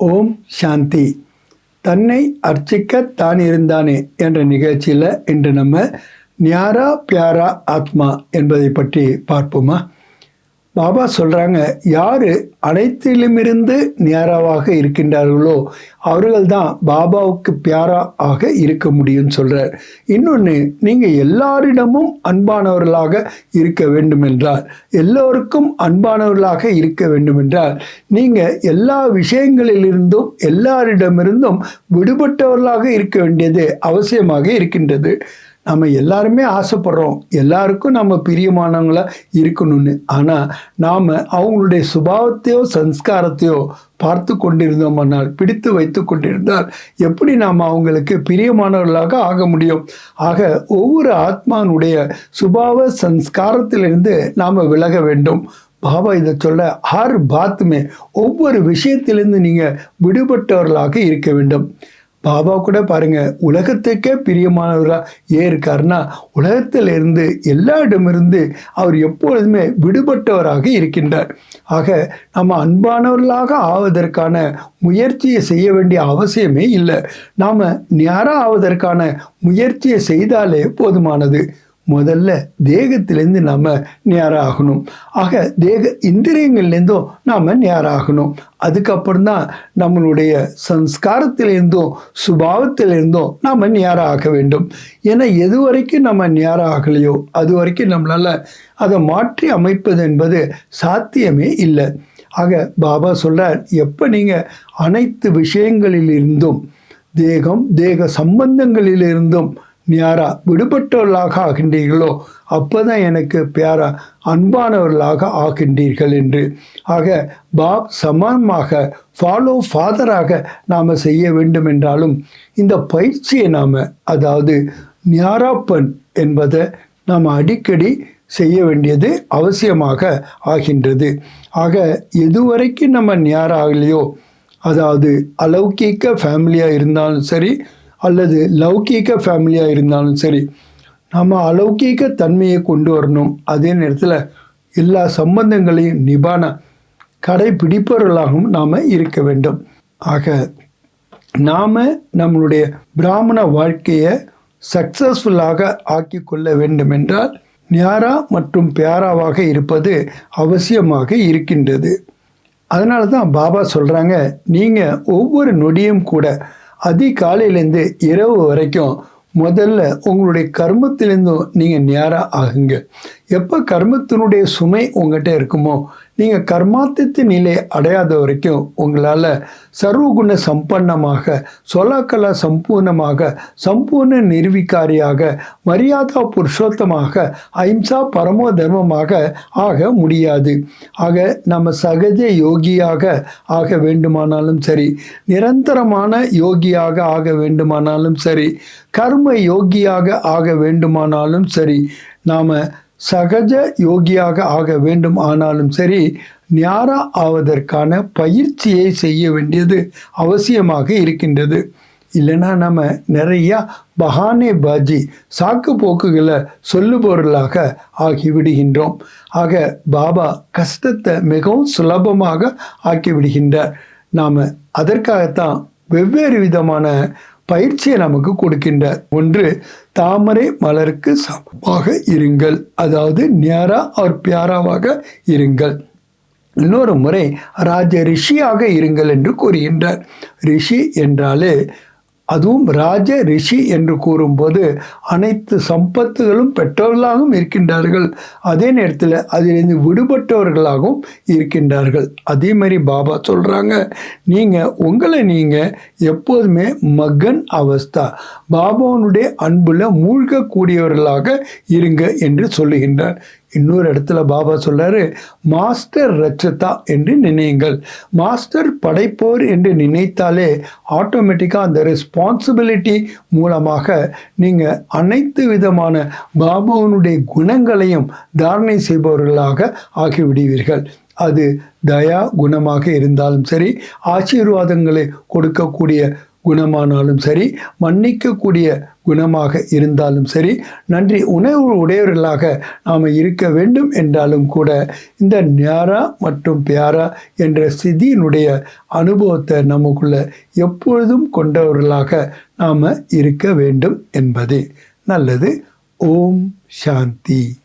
ஓம் சாந்தி. தன்னை அர்ச்சிக்க தான் இருந்தானே என்ற நிகழ்ச்சியில் இன்று நம்ம ஞாரா பியாரா ஆத்மா என்பதை பற்றி பார்ப்போமா? பாபா சொல்கிறாங்க யார் அனைத்திலுமிருந்து நேராவாக இருக்கின்றார்களோ அவர்கள் தான் பாபாவுக்கு பியாரா ஆக இருக்க முடியும்னு சொல்கிறார் இன்னொன்று நீங்கள் எல்லாரிடமும் அன்பானவர்களாக இருக்க வேண்டுமென்றால் எல்லோருக்கும் அன்பானவர்களாக இருக்க வேண்டுமென்றால் நீங்கள் எல்லா விஷயங்களிலிருந்தும் எல்லாரிடமிருந்தும் விடுபட்டவர்களாக இருக்க வேண்டியது அவசியமாக இருக்கின்றது. நம்ம எல்லாருமே ஆசைப்படுறோம். எல்லாருக்கும் நம்ம பிரியமானவங்களாக இருக்கணும்னு. ஆனால் நாம் அவங்களுடைய சுபாவத்தையோ சன்ஸ்காரத்தையோ பார்த்து கொண்டிருந்தோமானால் பிடித்து வைத்து கொண்டிருந்தால் எப்படி நாம் அவங்களுக்கு பிரியமானவர்களாக ஆக முடியும்? ஆக ஒவ்வொரு ஆத்மானுடைய சுபாவ சன்ஸ்காரத்திலிருந்து நாம் விலக வேண்டும். பாபா இதை சொல்ல ஹர் பாத்துமே ஒவ்வொரு விஷயத்திலிருந்து நீங்கள் விடுபட்டவர்களாக இருக்க வேண்டும். பாபா கூட பாருங்க உலகத்துக்கே பிரியமானவராக ஏன் இருக்காருன்னா உலகத்திலிருந்து எல்லா இடமிருந்து அவர் எப்பொழுதுமே விடுபட்டவராக இருக்கின்றார். ஆக நம்ம அன்பானவர்களாக ஆவதற்கான முயற்சியை செய்ய வேண்டிய அவசியமே இல்லை. நாம் நேராக ஆவதற்கான முயற்சியை செய்தாலே போதுமானது. முதல்ல தேகத்திலேருந்து நாம் நேராகணும். ஆக தேக இந்திரியங்கள்லேருந்தும் நாம் நேராகணும். அதுக்கப்புறம் தான் நம்மளுடைய சம்ஸ்காரத்திலேருந்தும் சுபாவத்திலேருந்தும் நாம் நேராக வேண்டும். ஏன்னா எது வரைக்கும் நம்ம நேராகலையோ அது வரைக்கும் நம்மளால் அதை மாற்றி அமைப்பது என்பது சாத்தியமே இல்லை. ஆக பாபா சொல்கிறார் எப்போ நீங்கள் அனைத்து விஷயங்களிலிருந்தும் தேகம் தேக சம்பந்தங்களிலிருந்தும் நியாரா விடுபட்டவர்களாக ஆகின்றீர்களோ அப்போதான் எனக்கு பியாரா அன்பானவர்களாக ஆகின்றீர்கள் என்று. ஆக பாப் சமமாக ஃபாலோ ஃபாதராக நாம் செய்ய வேண்டும் என்றாலும் இந்த பயிற்சியை நாம் அதாவது நியாராப்பன் என்பதை நாம் அடிக்கடி செய்ய வேண்டியது அவசியமாக ஆகின்றது. ஆக எதுவரைக்கும் நம்ம நியாராகலையோ அதாவது அலௌகிக்க ஃபேமிலியாக இருந்தாலும் சரி அல்லது லௌகீக ஃபேமிலியாக இருந்தாலும் சரி நம்ம அலௌகீக தன்மையை கொண்டு வரணும். அதே நேரத்தில் எல்லா சம்பந்தங்களையும் நிபான கடைபிடிப்பவர்களாகவும் நாம் இருக்க வேண்டும். ஆக நாம் நம்மளுடைய பிராமண வாழ்க்கையை சக்ஸஸ்ஃபுல்லாக ஆக்கி கொள்ள வேண்டும் என்றால் நியாரா மற்றும் பியாராவாக இருப்பது அவசியமாக இருக்கின்றது. அதனால தான் பாபா சொல்கிறாங்க நீங்கள் ஒவ்வொரு நொடியும் கூட அதிகாலையிலேருந்து இரவு வரைக்கும் முதல்ல உங்களுடைய கர்மத்திலேருந்தும் நீங்கள் நேராக ஆகுங்க. எப்போ கர்மத்தினுடைய சுமை உங்கள்கிட்ட இருக்குமோ நீங்கள் கர்மாத்தத்தின் நிலை அடையாத வரைக்கும் உங்களால் சர்வகுண சம்பன்னமாக சொலாக்கலா சம்பூர்ணமாக சம்பூர்ண நிர்விகாரியாக மரியாதா புருஷோத்தமாக அஹிம்சா பரமோ தர்மமாக ஆக முடியாது. ஆக நம்ம சகஜ யோகியாக ஆக வேண்டுமானாலும் சரி நிரந்தரமான யோகியாக ஆக வேண்டுமானாலும் சரி கர்ம யோகியாக ஆக வேண்டுமானாலும் சரி நாம் சகஜ யோகியாக ஆக வேண்டும். ஆனாலும் சரி ஞாரா ஆவதற்கான பயிற்சியை செய்ய வேண்டியது அவசியமாக இருக்கின்றது. இல்லைன்னா நம்ம நிறையா பஹானே பாஜி சாக்கு போக்குகளை சொல்லுபவர்களாக ஆகிவிடுகின்றோம் ஆக பாபா கஷ்டத்தை மிகவும் சுலபமாக ஆக்கிவிடுகின்றார். நாம் அதற்காகத்தான் வெவ்வேறு விதமான பயிற்சியை நமக்கு கொடுக்கின்றார் ஒன்று தாமரை மலருக்கு சமமாக இருங்கள். அதாவது நேரா அவர் பியாராவாக இருங்கள். இன்னொரு முறை ராஜ ரிஷியாக இருங்கள் என்று கூறுகின்றார். ரிஷி என்றாலே அதுவும் ராஜ ரிஷி என்று கூறும்போது அனைத்து சம்பத்துகளும் பெற்றவர்களாகவும் இருக்கின்றார்கள். அதே நேரத்தில் அதிலிருந்து விடுபட்டவர்களாகவும் இருக்கின்றார்கள். அதே மாதிரி பாபா சொல்கிறாங்க நீங்கள் உங்களை நீங்கள் எப்போதுமே மகன் அவஸ்தா. பாபாவனுடைய அன்பில் மூழ்கக்கூடியவர்களாக இருங்க என்று சொல்லுகின்றார். இன்னொரு இடத்துல பாபா சொல்றாரு மாஸ்டர் ரச்சதா என்று நினையுங்கள். மாஸ்டர் படைப்போர் என்று நினைத்தாலே ஆட்டோமேட்டிக்காக அந்த ரெஸ்பான்சிபிலிட்டி மூலமாக நீங்கள் அனைத்து விதமான பாபாவனுடைய குணங்களையும் தாரணை செய்பவர்களாக ஆகிவிடுவீர்கள். அது தயா குணமாக இருந்தாலும் சரி ஆசீர்வாதங்களை கொடுக்கக்கூடிய குணமானாலும் சரி மன்னிக்கக்கூடிய குணமாக இருந்தாலும் சரி நன்றி உணர்வு உடையவர்களாக நாம் இருக்க வேண்டும் என்றாலும் கூட இந்த ஞாரா மற்றும் பியாரா என்ற சிதியினுடைய அனுபவத்தை நமக்குள்ள எப்பொழுதும் கொண்டவர்களாக நாம் இருக்க வேண்டும் என்பது. நல்லது. ஓம் சாந்தி.